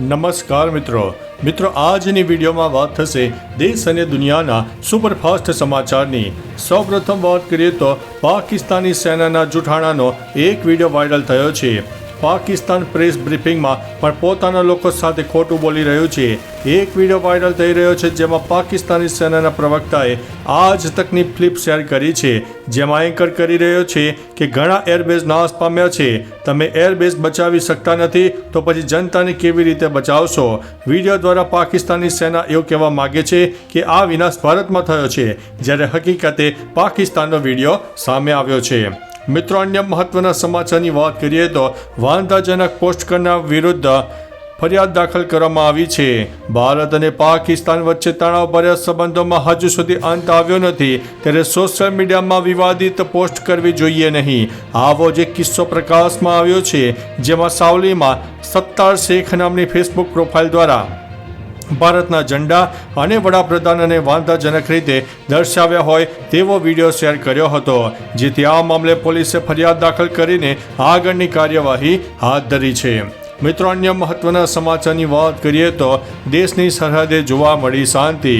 નમસ્કાર મિત્રો. મિત્રો, આજની વિડીયોમાં વાત થશે દેશ અને દુનિયાના સુપરફાસ્ટ સમાચારની. સૌપ્રથમ વાત કરીએ તો પાકિસ્તાની સેનાના જૂઠાણાનો એક વીડિયો વાયરલ થયો છે. પાકિસ્તાન પ્રેસ બ્રીફિંગમાં પણ પોતાના લોકો સાથે ખોટું બોલી રહ્યું છે. એક વીડિયો વાયરલ થઈ રહ્યો છે જેમાં પાકિસ્તાની સેનાના પ્રવક્તાએ આ જ તકની ફ્લિપ શેર કરી છે. જેમાં એન્કર કરી રહ્યો છે કે ઘણા એરબેઝ નાશ પામ્યા છે. તમે એરબેઝ બચાવી શકતા નથી તો પછી જનતાને કેવી રીતે બચાવશો? વીડિયો દ્વારા પાકિસ્તાની સેના એવું કહેવા માગે છે કે આ વિનાશ ભારતમાં થયો છે, જ્યારે હકીકતે પાકિસ્તાનનો વીડિયો સામે આવ્યો છે. મિત્રો, અન્ય મહત્વના સમાચારની વાત કરીએ તો વાંધાજનક પોસ્ટ કરનાર વિરુદ્ધ ફરિયાદ દાખલ કરવામાં આવી છે. ભારત અને પાકિસ્તાન વચ્ચે તણાવભર્યા સંબંધોમાં હજુ સુધી અંત આવ્યો નથી. ત્યારે સોશિયલ મીડિયામાં વિવાદિત પોસ્ટ કરવી જોઈએ નહીં. આવો જ કિસ્સો પ્રકાશમાં આવ્યો છે, જેમાં સાવલીમાં સત્તાર શેખ નામની ફેસબુક પ્રોફાઇલ દ્વારા ભારતના ઝંડા અને વડાપ્રધાનને વાંધાજનક રીતે દર્શાવ્યા હોય તેવો વીડિયો શેર કર્યો હતો, જેથી આ મામલે પોલીસે ફરિયાદ દાખલ કરીને આગળની કાર્યવાહી હાથ ધરી છે. મિત્રો, અન્ય મહત્વના સમાચારની વાત કરીએ તો દેશની સરહદે જોવા મળી શાંતિ.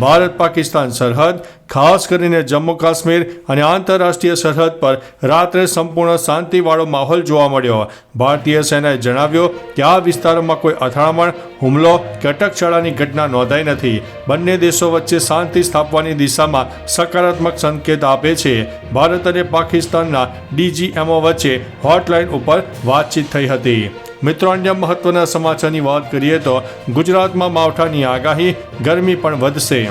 ભારત પાકિસ્તાન સરહદ ખાસ કરીને જમ્મુ કાશ્મીર અને આંતરરાષ્ટ્રીય સરહદ પર રાત્રે સંપૂર્ણ શાંતિવાળો માહોલ જોવા મળ્યો. ભારતીય સેનાએ જણાવ્યું કે આ વિસ્તારોમાં કોઈ અથડામણ, હુમલો કે અટકશાળાની ઘટના નોંધાઈ નથી. બંને દેશો વચ્ચે શાંતિ સ્થાપવાની દિશામાં સકારાત્મક સંકેત આપે છે. ભારત અને પાકિસ્તાનના ડીજીએમઓ વચ્ચે હોટલાઇન ઉપર વાતચીત થઈ હતી. મિત્રો, અન્ય મહત્વના સમાચારની વાત કરીએ તો ગુજરાતમાં માવઠાની આગાહી, ગરમી પણ વધશે.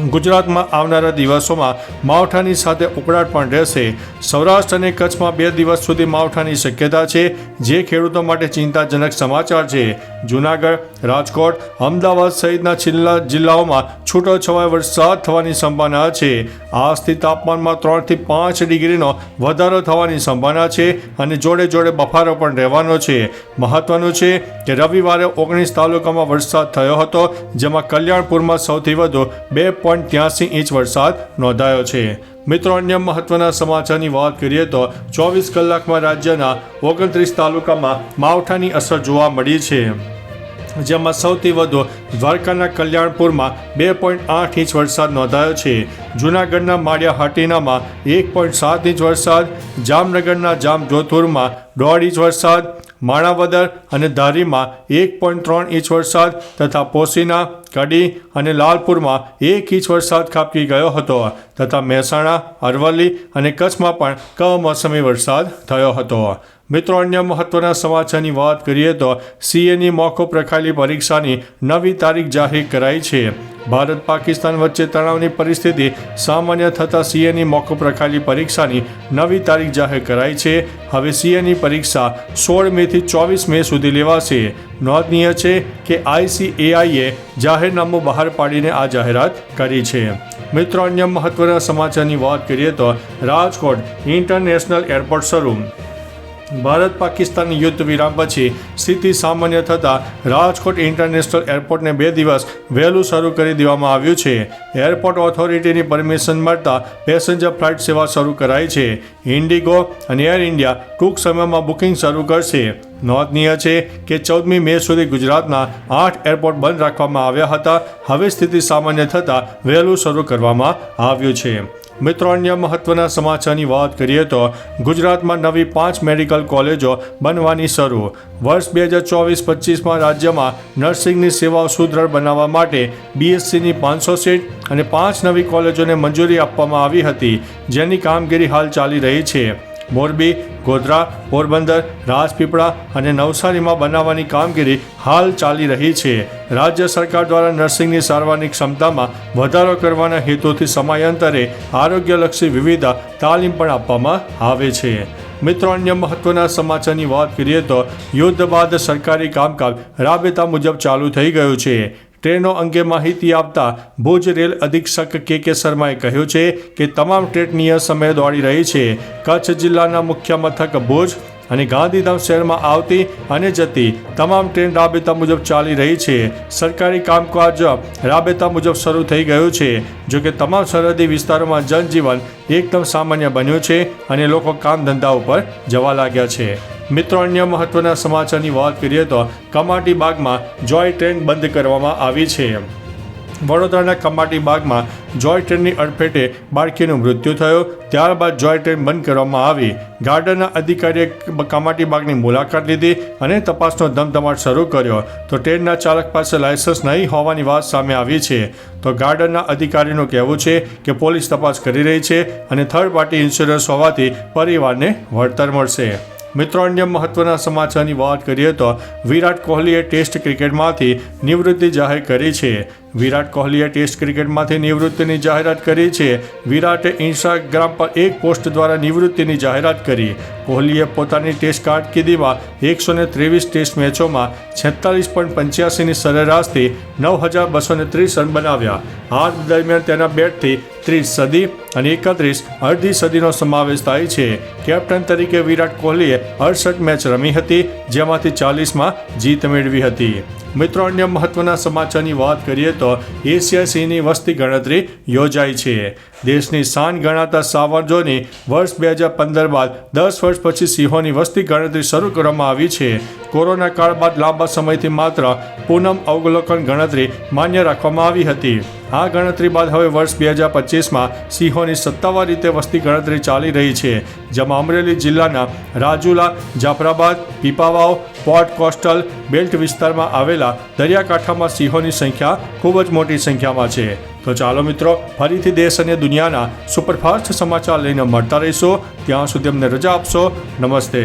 ગુજરાતમાં આવનારા દિવસોમાં માવઠાની સાથે ઉકળાટ પણ રહેશે. સૌરાષ્ટ્ર અને કચ્છમાં બે દિવસ સુધી માવઠાની શક્યતા છે, જે ખેડૂતો માટે ચિંતાજનક સમાચાર છે. જૂનાગઢ, રાજકોટ, અમદાવાદ સહિતના છેલ્લા જિલ્લાઓમાં છૂટો છવાય વરસાદ થવાની સંભાવના છે. આજથી તાપમાનમાં ત્રણથી પાંચ ડિગ્રીનો વધારો થવાની સંભાવના છે અને જોડે જોડે બફારો પણ રહેવાનો છે. મહત્વનું છે કે રવિવારે ઓગણીસ તાલુકામાં વરસાદ થયો હતો, જેમાં કલ્યાણપુરમાં સૌથી વધુ બે પોઈન્ટ ત્યાસી ઇંચ વરસાદ નોંધાયો છે. મિત્રો, અન્ય મહત્વના સમાચારની વાત કરીએ તો ચોવીસ કલાકમાં રાજ્યના ઓગણત્રીસ તાલુકામાં માવઠાની અસર જોવા મળી છે. જેમાં સૌથી વધુ દ્વારકાના કલ્યાણપુરમાં બે પોઈન્ટ આઠ ઇંચ વરસાદ નોંધાયો છે. જૂનાગઢના માળિયા હાટીનામાં એક પોઈન્ટ સાત ઇંચ વરસાદ, જામનગરના જામજોધપુરમાં દોઢ ઇંચ વરસાદ, માણાવદર અને ધારીમાં એક પોઈન્ટ ત્રણ ઇંચ વરસાદ તથા પોસીના, કડી અને લાલપુરમાં એક ઇંચ વરસાદ ખાબકી ગયો હતો તથા મહેસાણા, અરવલ્લી અને કચ્છમાં પણ કમોસમી વરસાદ થયો હતો. મિત્રો, અન્ય મહત્વના સમાચારની વાત કરીએ તો સીએની મોકો પ્રખાયેલી પરીક્ષાની નવી તારીખ જાહેર કરાઈ છે. ભારત પાકિસ્તાન વચ્ચે તણાવની પરિસ્થિતિ સામાન્ય થતાં સીએની મોકો પ્રખાયેલી પરીક્ષાની નવી તારીખ જાહેર કરાઈ છે. હવે સીએની પરીક્ષા સોળ મેથી ચોવીસ મે સુધી લેવાશે. નોંધનીય છે કે આઈસીએઆઈએ જાહેરનામું બહાર પાડીને આ જાહેરાત કરી છે. મિત્રો, અન્ય મહત્વના સમાચારની વાત કરીએ તો રાજકોટ ઇન્ટરનેશનલ એરપોર્ટ શરૂ. ભારત પાકિસ્તાન યુદ્ધ વિરામ પછી સ્થિતિ સામાન્ય થતાં રાજકોટ ઇન્ટરનેશનલ એરપોર્ટને બે દિવસ વહેલું શરૂ કરી દેવામાં આવ્યું છે. એરપોર્ટ ઓથોરિટીની પરમિશન મળતા પેસેન્જર ફ્લાઇટ સેવા શરૂ કરાઈ છે. ઇન્ડિગો અને એર ઇન્ડિયા ટૂંક સમયમાં બુકિંગ શરૂ કરશે. નોંધનીય છે કે ચૌદમી મે સુધી ગુજરાતના આઠ એરપોર્ટ બંધ રાખવામાં આવ્યા હતા. હવે સ્થિતિ સામાન્ય થતાં વહેલું શરૂ કરવામાં આવ્યું છે. મિત્રો, અન્ય મહત્વના સમાચારની વાત કરીએ તો ગુજરાતમાં નવી પાંચ મેડિકલ કોલેજો બનવાની શરૂ. વર્ષ બે હજાર ચોવીસ પચીસમાં રાજ્યમાં નર્સિંગની સેવાઓ સુદૃઢ બનાવવા માટે બીએસસીની પાંચસો સીટ અને પાંચ નવી કોલેજોને મંજૂરી આપવામાં આવી હતી, જેની કામગીરી હાલ ચાલી રહી છે. મોરબી, ગોધરા, પોરબંદર, રાજપીપળા અને નવસારીમાં બનાવવાની કામગીરી હાલ ચાલી રહી છે. રાજ્ય સરકાર દ્વારા નર્સિંગની સારવારની ક્ષમતામાં વધારો કરવાના હેતુથી સમયાંતરે આરોગ્યલક્ષી વિવિધ તાલીમ પણ આપવામાં આવે છે. મિત્રો, અન્ય મહત્વના સમાચારની વાત કરીએ તો યુદ્ધ બાદ સરકારી કામકાજ રાબેતા મુજબ ચાલુ થઈ ગયું છે. ટ્રેનો અંગે માહિતી આપતા ભુજ રેલ અધિક્ષક કે કે શર્માએ કહ્યું છે કે તમામ ટ્રેન નિયત સમયે દોડી રહી છે. કચ્છ જિલ્લાના મુખ્ય મથક ભુજ અને ગાંધીધામ શહેરમાં આવતી અને જતી તમામ ટ્રેન રાબેતા મુજબ ચાલી રહી છે. સરકારી કામકાજ રાબેતા મુજબ શરૂ થઈ ગયું છે. જો કે તમામ સરહદી વિસ્તારોમાં જનજીવન એકદમ સામાન્ય બન્યું છે અને લોકો કામ ધંધા ઉપર જવા લાગ્યા છે. મિત્રો, અન્ય મહત્વના સમાચારની વાત કરીએ તો કમાટી બાગમાં જોય ટ્રેન બંધ કરવામાં આવી છે. વડોદરાના કમાટી બાગમાં જોય ટ્રેનની અડફેટે બાળકીનું મૃત્યુ થયું. ત્યારબાદ જોય ટ્રેન બંધ કરવામાં આવી. ગાર્ડનના અધિકારીએ કમાટી બાગની મુલાકાત લીધી અને તપાસનો ધમધમાટ શરૂ કર્યો. તો ટ્રેનના ચાલક પાસે લાયસન્સ નહીં હોવાની વાત સામે આવી છે. તો ગાર્ડનના અધિકારીનું કહેવું છે કે પોલીસ તપાસ કરી રહી છે અને થર્ડ પાર્ટી ઇન્સ્યોરન્સ હોવાથી પરિવારને વળતર મળશે. મિત્રો, અન્ય મહત્વના સમાચારની વાત કરીએ તો વિરાટ કોહલીએ ટેસ્ટ ક્રિકેટમાંથી નિવૃત્તિ જાહેર કરી છે. વિરાટ કોહલીએ ટેસ્ટ ક્રિકેટમાંથી નિવૃત્તિની જાહેરાત કરી છે. વિરાટે ઇન્સ્ટાગ્રામ પર એક પોસ્ટ દ્વારા નિવૃત્તિની જાહેરાત કરી. કોહલીએ પોતાની ટેસ્ટ કારકિર્દીમાં એકસો ને ત્રેવીસ ટેસ્ટ મેચોમાં છેતાલીસ પોઈન્ટ પંચ્યાસીની સરેરાશથી નવ હજાર બસો ને ત્રીસ રન બનાવ્યા. આ દરમિયાન તેના બેટથી ત્રીસ સદી અને એકત્રીસ અડધી સદીનો સમાવેશ થાય છે. કેપ્ટન તરીકે વિરાટ કોહલીએ અડસઠ મેચ રમી હતી, જેમાંથી ચાલીસમાં જીત મેળવી હતી. મિત્રો, અન્ય મહત્વના સમાચારની વાત કરીએ તો એશિયા સિંહની વસ્તી ગણતરી યોજાઈ છે. દેશની શાન ગણાતા સાવરજોની વર્ષ બે હજાર પંદર બાદ દસ વર્ષ પછી સિંહોની વસ્તી ગણતરી શરૂ કરવામાં આવી છે. કોરોના કાળ બાદ લાંબા સમયથી માત્ર પૂનમ અવલોકન ગણતરી માન્ય રાખવામાં આવી હતી. આ ગણતરી બાદ હવે વર્ષ બે હજાર પચીસમાં સિંહોની સત્તાવાર રીતે વસ્તી ગણતરી ચાલી રહી છે, જેમાં અમરેલી જિલ્લાના Rajula, Jafrabad, Pipavav, port coastal belt વિસ્તારમાં આવેલા દરિયાકાંઠામાં સિંહોની સંખ્યા ખૂબ જ મોટી સંખ્યામાં છે. તો ચાલો મિત્રો, ફરીથી દેશ અને દુનિયાના સુપરફાસ્ટ સમાચાર લઈને મળતા રહીશું. ત્યાં સુધી અમને રજા આપશો. નમસ્તે.